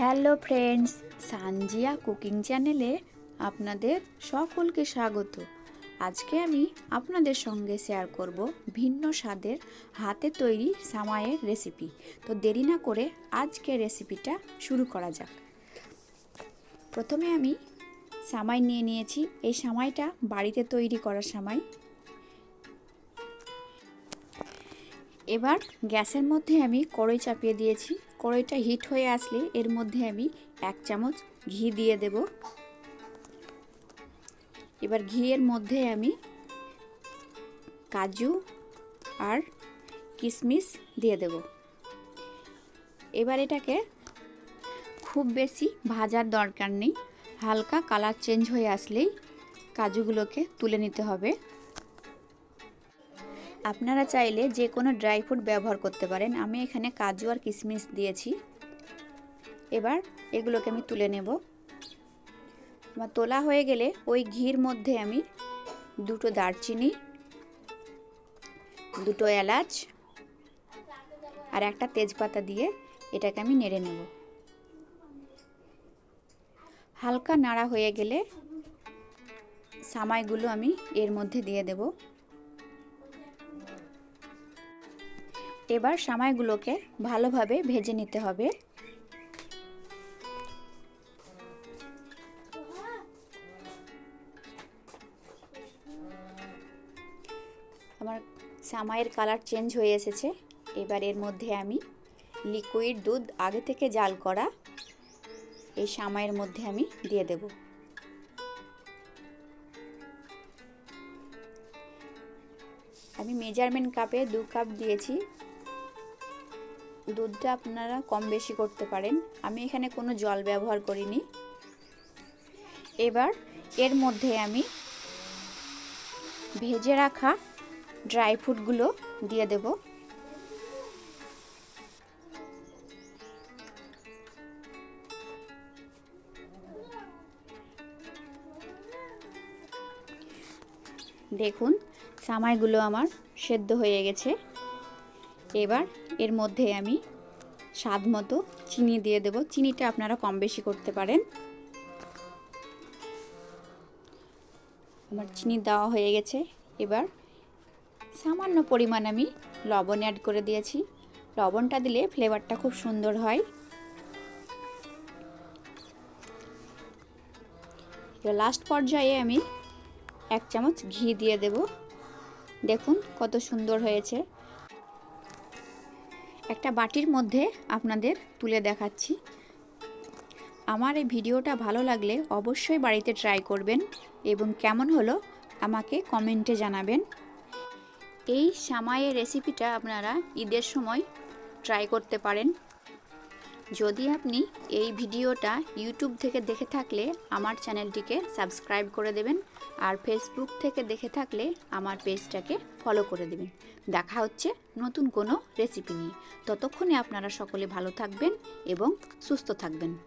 Hello friends, Sanjia cooking চ্যানেলে আপনাদের সকলকে স্বাগত। আজকে আমি আপনাদের সঙ্গে শেয়ার করব ভিন্ন স্বাদের হাতে তৈরি সামাইয়ের রেসিপি। তো দেরি না করে আজকে রেসিপিটা শুরু করা যাক। প্রথমে আমি সামাই নিয়ে নিয়েছি। এই সামাইটা বাড়িতে তৈরি করা সামাই। এবার গ্যাসের মধ্যে আমি কড়াই চাপিয়ে দিয়েছি। কড়াইটা হিট হয়ে আসলে এর মধ্যে আমি এক চামচ ঘি দিয়ে দেব। এবার ঘিয়ের মধ্যে আমি কাজু আর কিশমিশ দিয়ে দেব। এবার এটাকে খুব বেশি ভাজার দরকার নেই, হালকা কালার চেঞ্জ হয়ে আসলেই কাজুগুলোকে তুলে নিতে হবে। আপনারা চাইলে যে কোনো ড্রাই ফ্রুট ব্যবহার করতে পারেন। আমি এখানে কাজু আর কিশমিশ দিয়েছি। এবার এগুলোকে আমি তুলে নেব। আমার তোলা হয়ে গেলে ওই ঘির মধ্যে আমি দুটো দারচিনি, দুটো এলাচ আর একটা তেজপাতা দিয়ে এটাকে আমি নেড়ে নেব। হালকা নাড়া হয়ে গেলে সামাইগুলো আমি এর মধ্যে দিয়ে দেবো। এবার সামাইগুলোকে ভালোভাবে ভেজে নিতে হবে। আমার সামাইয়ের কালার চেঞ্জ হয়ে এসেছে। এবার এর মধ্যে আমি লিকুইড দুধ আগে থেকে জাল করা এই সামাইয়ের মধ্যে আমি দিয়ে দেব। আমি মেজারমেন্ট কাপে দু কাপ দিয়েছি। দুধটা আপনারা কম বেশি করতে পারেন। আমি এখানে কোনো জল ব্যবহার করিনি। এবার এর মধ্যে আমি ভেজে রাখা ড্রাই ফ্রুটগুলো দিয়ে দেব। দেখুন, সামাইগুলো আমার সেদ্ধ হয়ে গেছে। এবার এর মধ্যে আমি স্বাদ মতো চিনি দিয়ে দেব। চিনিটা আপনারা কম বেশি করতে পারেন। আমার চিনি দেওয়া হয়ে গেছে। এবার সামান্য পরিমাণ আমি লবণ অ্যাড করে দিয়েছি। লবণটা দিলে ফ্লেভারটা খুব সুন্দর হয়। এবার লাস্ট পর্যায়ে আমি এক চামচ ঘি দিয়ে দেব। দেখুন কত সুন্দর হয়েছে। একটা বাটির মধ্যে আপনাদের তুলে দেখাচ্ছি। আমার এই ভিডিওটা ভালো লাগলে অবশ্যই বাড়িতে ট্রাই করবেন এবং কেমন হলো আমাকে কমেন্টে জানাবেন। এই সামাইয়ের রেসিপিটা আপনারা ঈদের সময় ট্রাই করতে পারেন। যদি আপনি এই ভিডিওটা ইউটিউব থেকে দেখে থাকলে আমার চ্যানেলটিকে সাবস্ক্রাইব করে দেবেন আর ফেসবুক থেকে দেখে থাকলে আমার পেজটাকে ফলো করে দেবেন। দেখা হচ্ছে নতুন কোনো রেসিপি নিয়ে। ততক্ষণে আপনারা সকলে ভালো থাকবেন এবং সুস্থ থাকবেন।